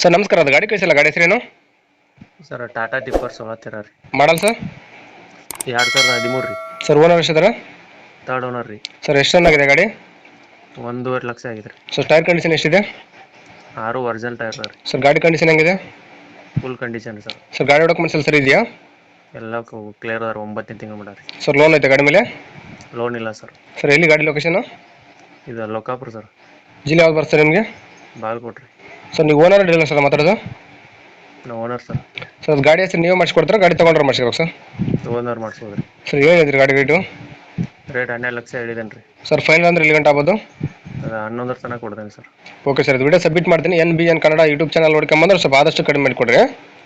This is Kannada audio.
ಸರ್ ನಮಸ್ಕಾರ. ಅದು ಗಾಡಿ ಕಳಿಸಲ್ಲ. ಗಾಡಿ ಹೆಸರೇನು? ಸರ್ ಟಾಟಾ ಟಿಪ್ಪರ್ ಸೊಳತ್ತಿರ ರೀ. Model sir? ಎರಡು ಸಾವಿರದ ಹದಿಮೂರು ರೀ. ಸರ್ ಓನರ್ ಎಷ್ಟಿದಾರ? ತರ್ಡ್ ಓನರ್ ರೀ. ಸರ್ ಎಷ್ಟು ರನ್ ಆಗಿದೆ ಗಾಡಿ? ಒಂದೂವರೆ ಲಕ್ಷ ಆಗಿದೆ ರೀ. ಸರ್ ಟೈರ್ ಕಂಡೀಷನ್ ಎಷ್ಟಿದೆ? ಆರು ಒರಿಜಿನಲ್ ಟೈರ್ ರೀ ಸರ್ ಗಾಡಿ ಕಂಡೀಷನ್ ಹೆಂಗಿದೆ? Full condition sir. ಸರ್ ಗಾಡಿ ಡಾಕ್ಯುಮೆಂಟ್ಸ್ ಎಲ್ಲ ಸರಿ ಇದೆಯಾ? ಎಲ್ಲ ಕ್ಲಿಯರ್ ಅದಾರ ಒಂಬತ್ತನೇ ತಿಂಗಳು ಮಾಡ ರೀ. ಸರ್ ಲೋನ್ ಐತೆ ಗಾಡಿ ಮೇಲೆ? ಲೋನ್ ಇಲ್ಲ ಸರ್. ಸರ್ ಎಲ್ಲಿ ಗಾಡಿ ಲೊಕೇಶನ್ ಇದು ಲೋಕಾಪುರ ಸರ್. ಜಿಲ್ಲೆ ಯಾವ್ದು ಬರ್ತಾರೆ ನಿಮಗೆ? ಬಾಗಲಕೋಟ್ರಿ ಸರ್ ನೀವು ಓನರ್ ಡೀಲರ್ ಸರ್ ಮಾತಾಡೋದು? ನಾವು ಓನರ್ ಸರ್. ಸರ್ ಅದು ಗಾಡಿ ಹೆಸರು ನೀವೇ ಮಾಡಿಸ್ಕೊಡ್ತಾರೆ ಗಾಡಿ ತೊಗೊಂಡ್ರೆ ಮಾಡಿಸ್ಬೇಕು ಸರ್? ಓನರ್ ಮಾಡಿಸ್ಕೊಡ್ರಿ ಸರ್ ಏನಿದ್ರಿ ಗಾಡಿ ರೇಟು? ರೇಟ್ ಹನ್ನೆರಡು ಲಕ್ಷ ಹೇಳಿದ್ದೇನೆ ರೀ ಸರ್ ಫೈನಲ್ ಅಂದ್ರೆ ಇಲ್ಲಿ ಗಂಟೆ ಆಗ್ಬೋದು? ಹನ್ನೊಂದರ ತನಕ ಕೊಡ್ತೇನೆ ಸರ್. ಓಕೆ ಸರ್ ಇದು ವಿಡಿಯೋ ಸಬ್ಮಿಟ್ ಮಾಡ್ತೀನಿ. N B N Kannada YouTube channel ನೋಡ್ಕೊಂಬಂದ್ರೆ ಸ್ವಲ್ಪ ಆದಷ್ಟು ಕಡಿಮೆ ಮಾಡಿಕೊಡ್ರಿ.